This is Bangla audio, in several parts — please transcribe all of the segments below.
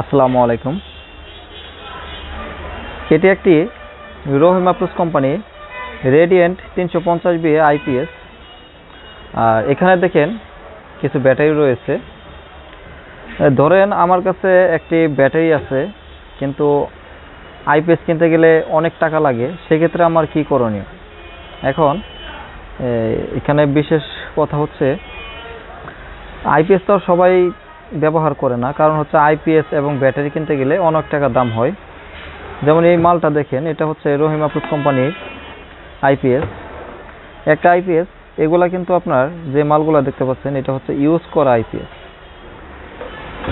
আসসালামু আলাইকুম। এটি একটি রহিমা প্লাস কোম্পানি রেডিয়েন্ট তিনশো পঞ্চাশ বি আইপিএস আর এখানে দেখেন কিছু ব্যাটারি রয়েছে। ধরেন আমার কাছে একটি ব্যাটারি আছে, কিন্তু আইপিএস কিনতে গেলে অনেক টাকা লাগে, সেক্ষেত্রে আমার কি করণীয়? এখন এখানে বিশেষ কথা হচ্ছে আইপিএস তো সবাই ব্যবহার করে না। কারণ হচ্ছে আইপিএস এবং ব্যাটারি কিনতে গেলে অনেক টাকা দাম হয়। যেমন এই মালটা দেখেন, এটা হচ্ছে রহিমা প্লাস কোম্পানির আইপিএস একটা আইপিএস এগুলা কিন্তু আপনার যে মালগুলা দেখতে পাচ্ছেন, এটা হচ্ছে ইউজ করা আইপিএস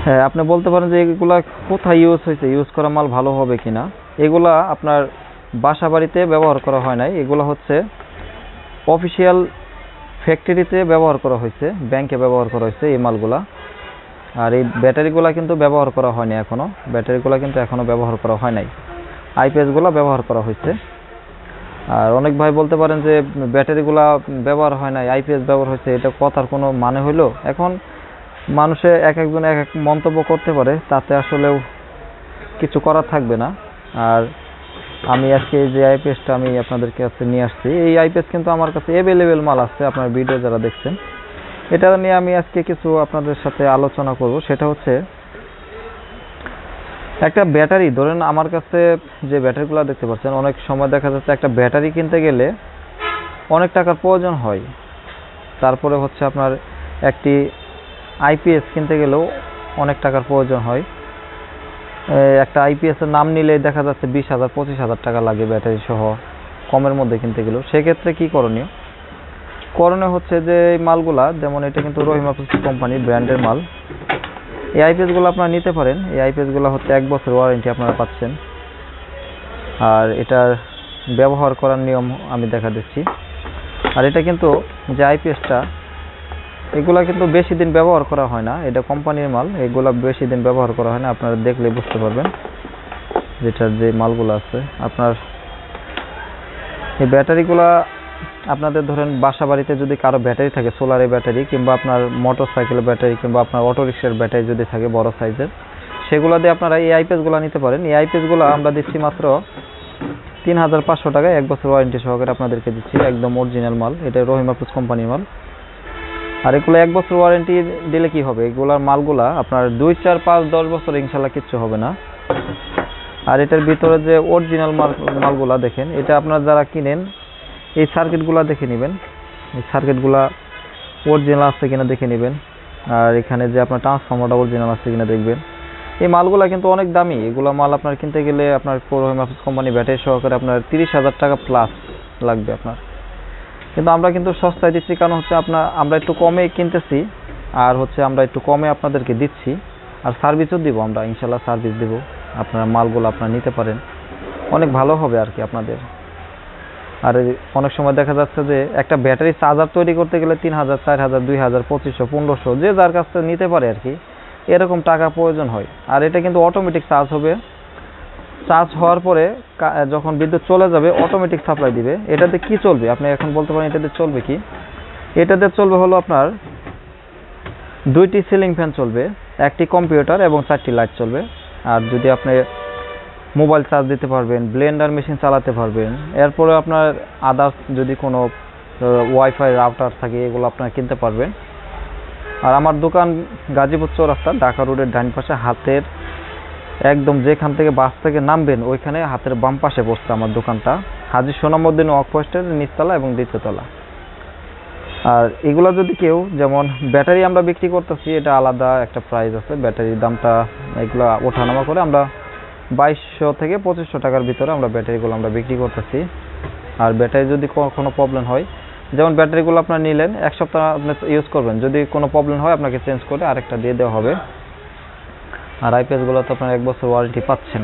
হ্যাঁ আপনি বলতে পারেন যে এগুলা কোথায় ইউজ হয়েছে, ইউজ করা মাল ভালো হবে কিনা? এগুলা আপনার বাসা বাড়িতে ব্যবহার করা হয় নাই। এগুলা হচ্ছে অফিসিয়াল ফ্যাক্টরিতে ব্যবহার করা হয়েছে, ব্যাংকে ব্যবহার করা হয়েছে এই মালগুলা। আর এই ব্যাটারিগুলা কিন্তু ব্যবহার করা হয়নি এখনও ব্যাটারিগুলা কিন্তু এখনও ব্যবহার করা হয় নাই। আইপিএসগুলো ব্যবহার করা হয়েছে। আর অনেক ভাই বলতে পারেন যে, ব্যাটারিগুলা ব্যবহার হয় নাই, আইপিএস ব্যবহার হয়েছে, এটা কথার কোনো মানে হইল? এখন মানুষে এক একজন এক এক মন্তব্য করতে পারে, তাতে আসলেও কিছু করার থাকবে না। আর আমি আজকে এই যে আইপিএসটা আমি আপনাদের কাছে নিয়ে আসছি, এই আইপিএস কিন্তু আমার কাছে অ্যাভেলেবেল মাল আছে, আপনার ভিডিও যারা দেখছেন। এটা নিয়ে আমি আজকে কিছু আপনাদের সাথে আলোচনা করব। সেটা হচ্ছে, একটা ব্যাটারি, ধরেন আমার কাছে যে ব্যাটারিগুলো দেখতে পাচ্ছেন, অনেক সময় দেখা যাচ্ছে একটা ব্যাটারি কিনতে গেলে অনেক টাকার প্রয়োজন হয়। তারপরে হচ্ছে আপনার একটি আইপিএস কিনতে গেলেও অনেক টাকার প্রয়োজন হয়। একটা আইপিএস এর নাম নিলে দেখা যাচ্ছে বিশ হাজার, পঁচিশ হাজার টাকা লাগে ব্যাটারি সহ কমের মধ্যে কিনতে গেলেও। সেক্ষেত্রে কী করণীয়? করণীয় হচ্ছে যে এই মালগুলা, যেমন এটা কিন্তু রহিমা কোম্পানি, ব্র্যান্ডের মাল। এই আইপিএসগুলো আপনারা নিতে পারেন। এই আইপিএসগুলো হচ্ছে এক বছর ওয়ারেন্টি আপনারা পাচ্ছেন। আর এটার ব্যবহার করার নিয়ম আমি দেখা দিচ্ছি। আর এটা কিন্তু যে আইপিএসটা এগুলা কিন্তু বেশি দিন ব্যবহার করা হয় না। এটা কোম্পানির মাল, এগুলা বেশি দিন ব্যবহার করা হয় না। আপনারা দেখলে বুঝতে পারবেন যেটার যে মালগুলো আছে। আপনার এই ব্যাটারিগুলা আপনাদের ধরেন বাসা বাড়িতে যদি কারও ব্যাটারি থাকে সোলারের ব্যাটারি কিংবা আপনার মোটর সাইকেলের ব্যাটারি কিংবা আপনার অটো রিক্সার ব্যাটারি যদি থাকে বড় সাইজের, সেগুলো দিয়ে আপনারা এই আইপিএসগুলো নিতে পারেন। এই আইপিএসগুলো আমরা দিচ্ছি মাত্র তিন হাজার পাঁচশো টাকায় এক বছর ওয়ারেন্টি সহকারে আপনাদেরকে দিচ্ছি, একদম অরিজিনাল মাল। এটা রহিমা প্লাস কোম্পানির মাল। আর এগুলো এক বছর ওয়ারেন্টি দিলে কি হবে? এগুলার মালগুলা আপনার দুই, চার, পাঁচ, দশ বছর ইনশাল্লাহ কিচ্ছু হবে না। আর এটার ভিতরে যে অরিজিনাল মাল, মালগুলা দেখেন, এটা আপনারা যারা কিনেন এই সার্কিটগুলা দেখে নেবেন। এই সার্কিটগুলা অরিজিনাল আছে কিনা দেখে নেবেন। আর এখানে যে আপনার ট্রান্সফর্মারটা অরিজিনাল আছে কিনা দেখবেন। এই মালগুলা কিন্তু অনেক দামি। এগুলো মাল আপনার কিনতে গেলে আপনার রহিম হাফিজ কোম্পানি ব্যাটারি সহকারে আপনার তিরিশ হাজার টাকা প্লাস লাগবে আপনার। কিন্তু আমরা কিন্তু সস্তায় দিচ্ছি কারণ হচ্ছে আপনার, আমরা একটু কমে কিনতেছি। আর হচ্ছে আমরা একটু কমে আপনাদেরকে দিচ্ছি। আর সার্ভিসও দিব আমরা ইনশাল্লাহ সার্ভিস দেব। আপনার মালগুলো আপনারা নিতে পারেন। অনেক ভালো হবে আর কি আপনাদের। আর অনেক সময় দেখা যাচ্ছে যে একটা ব্যাটারি চার্জার তৈরি করতে গেলে তিন হাজার, চার হাজার, দুই হাজার, পঁচিশশো, পনেরোশো, যে যার কাছ থেকে নিতে পারে আর কি, এরকম টাকা প্রয়োজন হয়। আর এটা কিন্তু অটোমেটিক চার্জ হবে। চার্জ হওয়ার পরে যখন বিদ্যুৎ চলে যাবে অটোমেটিক সাপ্লাই দিবে। এটাতে কি চলবে? আপনি এখন বলতে পারেন এটাতে চলবে কি? এটাতে চলবে হলো আপনার দুইটি সিলিং ফ্যান চলবে, একটি কম্পিউটার এবং চারটি লাইট চলবে। আর যদি আপনি মোবাইল চার্জ দিতে পারবেন, ব্লেন্ডার মেশিন চালাতে পারবেন। এরপরে আপনার আদার্স যদি কোনো ওয়াইফাই রাউটার থাকে, এগুলো আপনারা কিনতে পারবেন। আর আমার দোকান গাজীপুর চৌরাস্তা, ঢাকা রোডের ডান পাশে, হাতের একদম যেখান থেকে বাস থেকে নামবেন, ওইখানে হাতের বাম পাশে বসছে আমার দোকানটা। হাজির সোনামুদ্দিন ওয়াক পোস্টের নিচতলা এবং দ্বিতীয়তলা আর এগুলো যদি কেউ, যেমন ব্যাটারি আমরা বিক্রি করতেছি, এটা আলাদা একটা প্রাইস আছে। ব্যাটারির দামটা এগুলো ওঠানামা করে আমরা বাইশশো থেকে পঁচিশশো টাকার ভিতরে আমরা ব্যাটারিগুলো আমরা বিক্রি করতেছি। আর ব্যাটারি যদি কোনো- প্রবলেম হয়, যেমন ব্যাটারিগুলো আপনার নিলেন, এক সপ্তাহ আপনি ইউজ করবেন। যদি কোনো প্রবলেম হয়, আপনাকে চেঞ্জ করে আরেকটা দিয়ে দেওয়া হবে। আর আইপিএসগুলো তো আপনার এক বছর ওয়ারেন্টি পাচ্ছেন।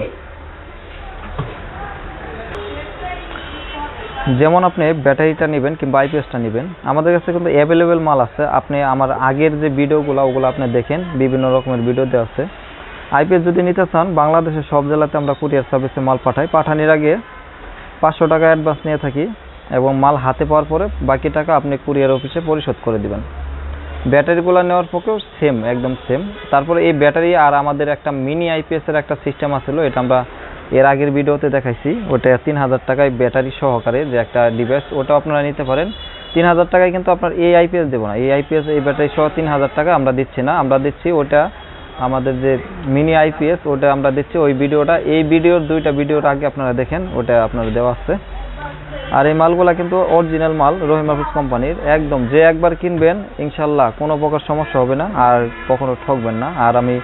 যেমন আপনি ব্যাটারিটা নেবেন কিংবা আইপিএসটা নেবেন, আমাদের কাছে কিন্তু অ্যাভেলেবেল মাল আছে। আপনি আমার আগের যে ভিডিওগুলো ওগুলো আপনি দেখেন, বিভিন্ন রকমের ভিডিও দেওয়া আছে। আইপিএস যদি নিতে চান, বাংলাদেশের সব জেলাতে আমরা কুরিয়ার সার্ভিসে মাল পাঠাই। পাঠানোর আগে পাঁচশো টাকা অ্যাডভান্স নিয়ে থাকি এবং মাল হাতে পাওয়ার পরে বাকি টাকা আপনি কুরিয়ার অফিসে পরিশোধ করে দিবেন। ব্যাটারিগুলো নেওয়ার পক্ষেও সেম একদম সেম তারপরে এই ব্যাটারি আর আমাদের একটা মিনি আইপিএস এর একটা সিস্টেম আছিল, এটা আমরা এর আগের ভিডিওতে দেখাইছি। ওটা তিন হাজার টাকায় ব্যাটারি সহকারে যে একটা ডিভাইস ওটাও আপনারা নিতে পারেন। তিন হাজার টাকায় কিন্তু আপনার এই আইপিএস দেবো না। এই আইপিএস এই ব্যাটারি সহ তিন হাজার টাকা আমরা দিচ্ছি না। আমরা দিচ্ছি ওটা আমাদের যে মিনি আইপিএস ওটা আমরা দিচ্ছি। ওই ভিডিওটা, এই ভিডিওর দুইটা ভিডিওর আগে আপনারা দেখেন, ওটা আপনারা দেওয়া আছে। আর এই মালগুলা কিন্তু অরিজিনাল মাল, রহিম হাফিজ কোম্পানির। একদম, যে একবার কিনবেন, ইনশাল্লাহ কোনো প্রকার সমস্যা হবে না, আর কখনো ঠকবেন না। আর আমি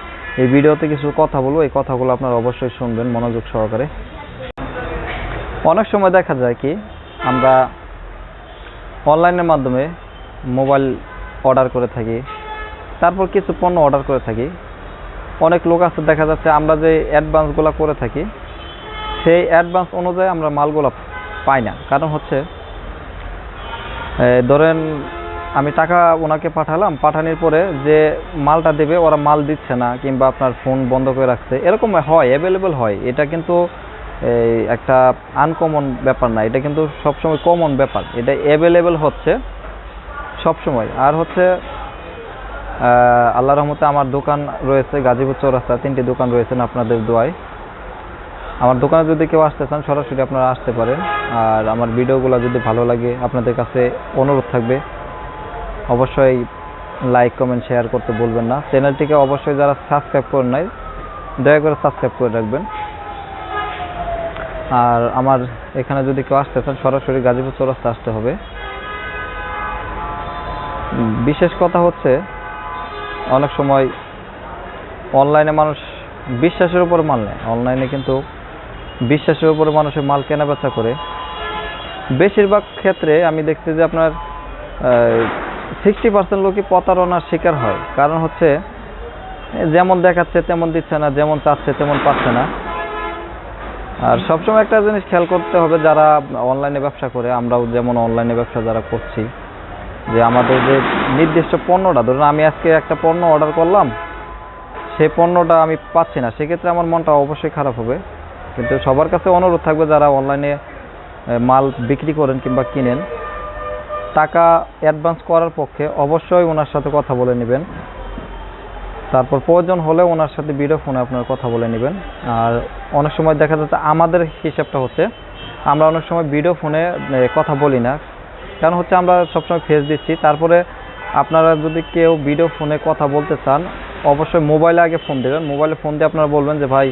এই ভিডিওতে কিছু কথা বলব, এই কথাগুলো আপনারা অবশ্যই শুনবেন মনোযোগ সহকারে। অনেক সময় দেখা যায় কি, আমরা অনলাইনের মাধ্যমে মোবাইল অর্ডার করে থাকি, তারপর কিছু পণ্য অর্ডার করে থাকি অনেক লোক আছে, দেখা যাচ্ছে আমরা যে অ্যাডভান্সগুলো করে থাকি, সেই অ্যাডভান্স অনুযায়ী আমরা মালগুলো পাই না। কারণ হচ্ছে ধরেন আমি টাকা ওনাকে পাঠালাম, পাঠানোর পরে যে মালটা দেবে, ওরা মাল দিচ্ছে না, কিংবা আপনার ফোন বন্ধ করে রাখছে। এরকম হয় অ্যাভেলেবেল হয়। এটা কিন্তু একটা আনকমন ব্যাপার না। এটা কিন্তু সবসময় কমন ব্যাপার। এটা অ্যাভেলেবেল হচ্ছে সবসময়। আর হচ্ছে আল্লাহ রহমতে আমার দোকান রয়েছে গাজীপুর চৌরাস্তা, তিনটি দোকান রয়েছেন আপনাদের দোয়ায়। আমার দোকানে যদি কেউ আসতে চান, সরাসরি আপনারা আসতে পারেন। আর আমার ভিডিওগুলো যদি ভালো লাগে, আপনাদের কাছে অনুরোধ থাকবে, অবশ্যই লাইক কমেন্ট শেয়ার করতে বলবেন না। চ্যানেলটিকে অবশ্যই যারা সাবস্ক্রাইব করেন নাই, দয়া করে সাবস্ক্রাইব করে রাখবেন। আর আমার এখানে যদি কেউ আসতে চান, সরাসরি গাজীপুর চৌরাস্তা আসতে হবে। বিশেষ কথা হচ্ছে অনেক সময় অনলাইনে মানুষ বিশ্বাসের উপর মাল নেয়। অনলাইনে কিন্তু বিশ্বাসের উপরে মানুষের মাল কেনা বেচা করে। বেশিরভাগ ক্ষেত্রে আমি দেখছি যে আপনার সিক্সটি পার্সেন্ট লোকই প্রতারণার শিকার হয়। কারণ হচ্ছে, যেমন দেখাচ্ছে তেমন দিচ্ছে না, যেমন চাচ্ছে তেমন পাচ্ছে না। আর সবসময় একটা জিনিস খেয়াল করতে হবে, যারা অনলাইনে ব্যবসা করে, আমরাও যেমন অনলাইনে ব্যবসা যারা করছি যে আমাদের যে নির্দিষ্ট পণ্যটা, ধরুন আমি আজকে একটা পণ্য অর্ডার করলাম সেই পণ্যটা আমি পাচ্ছি না, সেক্ষেত্রে আমার মনটা অবশ্যই খারাপ হবে। কিন্তু সবার কাছে অনুরোধ থাকবে যারা অনলাইনে মাল বিক্রি করেন কিংবা কিনেন, টাকা অ্যাডভান্স করার পক্ষে অবশ্যই ওনার সাথে কথা বলে নেবেন। তারপর প্রয়োজন হলে ওনার সাথে ভিডিও ফোনে আপনার কথা বলে নেবেন। আর অনেক সময় দেখা যাচ্ছে আমাদের হিসাবটা হচ্ছে, আমরা অনেক সময় ভিডিও ফোনে কথা বলি না। কারণ হচ্ছে আমরা সবসময় ফেস দিচ্ছি। তারপরে আপনারা যদি কেউ ভিডিও ফোনে কথা বলতে চান, অবশ্যই মোবাইলে আগে ফোন দেবেন। মোবাইলে ফোন দিয়ে আপনারা বলবেন যে, ভাই,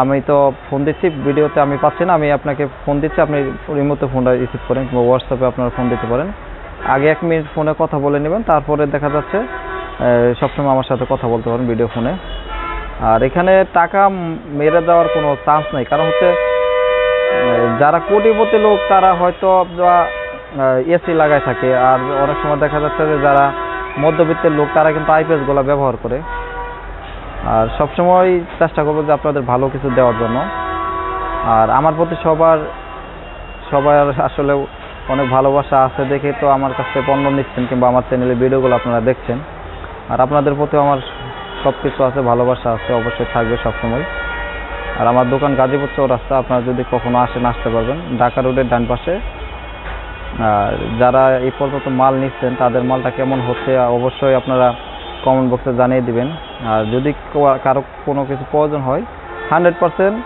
আমি তো ফোন দিচ্ছি ভিডিওতে আমি পাচ্ছি না, আমি আপনাকে ফোন দিচ্ছি, আপনি রিমোটে ফোনটা রিসিভ করেন কিংবা হোয়াটসঅ্যাপে আপনারা ফোন দিতে পারেন। আগে এক মিনিট ফোনে কথা বলে নেবেন, তারপরে দেখা যাচ্ছে সবসময় আমার সাথে কথা বলতে পারেন ভিডিও ফোনে আর এখানে টাকা মেরে দেওয়ার কোনো চান্স নেই। কারণ হচ্ছে যারা কোটিপতি লোক, তারা হয়তো এসি লাগায় থাকে। আর অনেক সময় দেখা যাচ্ছে যে যারা মধ্যবিত্তের লোক, তারা কিন্তু আইপিএসগুলা ব্যবহার করে। আর সবসময় চেষ্টা করব যে আপনাদের ভালো কিছু দেওয়ার জন্য। আর আমার প্রতি সবার সবার আসলে অনেক ভালোবাসা আছে দেখে তো আমার কাছে পণ্য নিচ্ছেন কিংবা আমার চ্যানেলে ভিডিওগুলো আপনারা দেখছেন। আর আপনাদের প্রতি আমার সব কিছু আছে, ভালোবাসা আছে, অবশ্যই থাকবে সবসময়। আর আমার দোকান গাজীপুর চৌরাস্তা, আপনারা যদি কখনো আসেন, আসতে পারবেন। ঢাকা রোডের ডান পাশে আর যারা এই পর্যন্ত মাল নিচ্ছেন, তাদের মালটা কেমন হচ্ছে, অবশ্যই আপনারা কমেন্ট বক্সে জানিয়ে দিবেন। আর যদি কারও কোনো কিছু প্রয়োজন হয় হান্ড্রেড পার্সেন্ট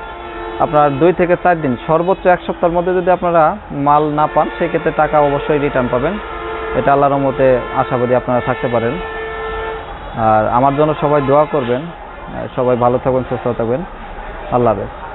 আপনার দুই থেকে চার দিন, সর্বোচ্চ এক সপ্তাহের মধ্যে যদি আপনারা মাল না পান, সেক্ষেত্রে টাকা অবশ্যই রিটার্ন পাবেন। এটা আল্লাহর রহমতে আশাবাদী আপনারা থাকতে পারেন। আর আমার জন্য সবাই দোয়া করবেন। সবাই ভালো থাকবেন, সুস্থ থাকবেন। আল্লাহ হাফেজ।